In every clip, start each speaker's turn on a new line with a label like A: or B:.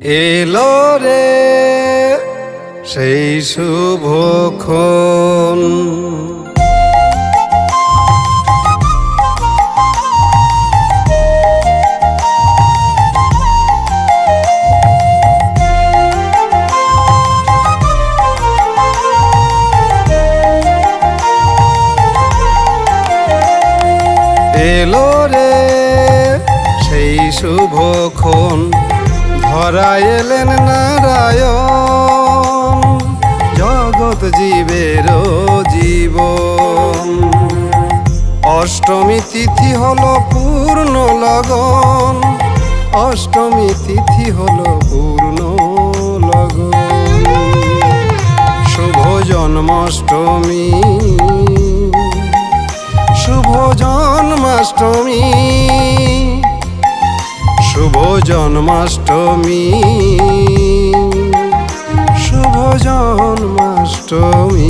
A: এলো রে সেই শুভক্ষণ এলো রে সেই শুভক্ষণ ধরা এলেন নারায়ণ, জগৎ জীবের জীব অষ্টমী তিথি হল পূর্ণ লগন, অষ্টমী তিথি হল পূর্ণ লগন। শুভ জন্মাষ্টমী শুভ জন্মাষ্টমী জন্মাষ্টমী। শুভ জন্মাষ্টমী।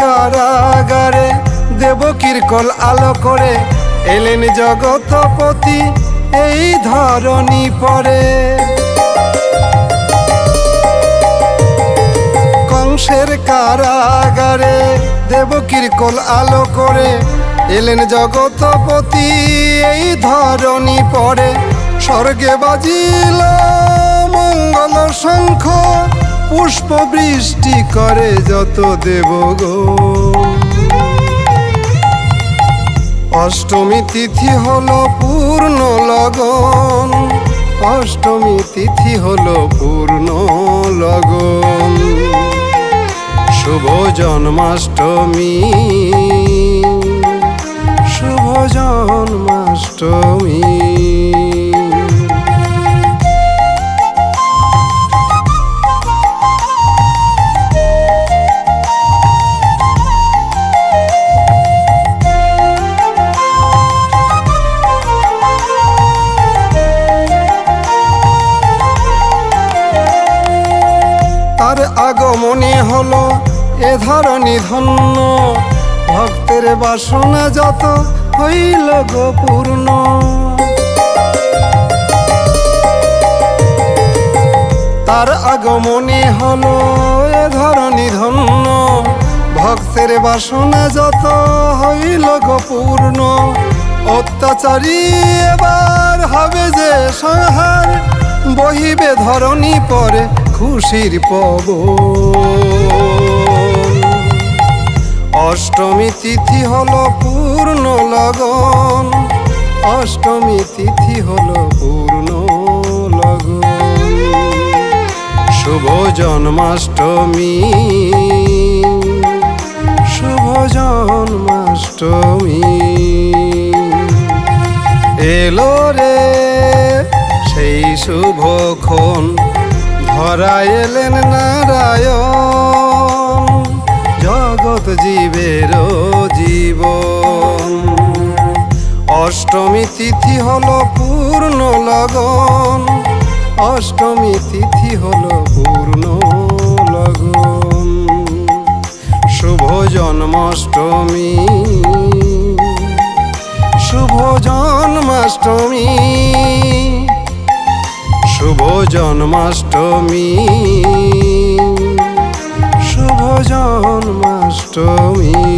A: কারাগারে দেবকীর কল আলো করে, এলেন জগতপতি, এই ধরণী পরে। কংসের কারাগারে দেব কল আলো করে, এলেন জগতপতি, এই ধরণী পরে। স্বর্গে বাজিল মঙ্গল শঙ্খ, পুষ্প বৃষ্টি করে যত দেবগো অষ্টমী তিথি হল পূর্ণ লগন। অষ্টমী তিথি হল পূর্ণ লগন। শুভ জন্মাষ্টমী। শুভ জন্মাষ্টমী। তার আগমনে হলো এ ধরনী ধন্য। ভক্তের বাসনা যত হইল গো পূর্ণ। তার আগমনে হলো এ ধরনী ধন্য। ভক্তের বাসনা যত হইল গো পূর্ণ। অত্যাচারী এবার হবে যে সংহার, বহিবে ধরণী পরে খুশির পব অষ্টমী তিথি হল পূর্ণ লগন। অষ্টমী তিথি হল পূর্ণ লগন। শুভ জন্মাষ্টমী। শুভ জন্মাষ্টমী। এলো রে সেই শুভক্ষণ ধরা এলেন নারায়ণ, জগৎ জীবের জীব অষ্টমী তিথি হল পূর্ণ লগন, অষ্টমী তিথি হল পূর্ণ লগন। শুভ জন্মাষ্টমী শুভ জন্মাষ্টমী জন্মাষ্টমী। শুভ জন্মাষ্টমী।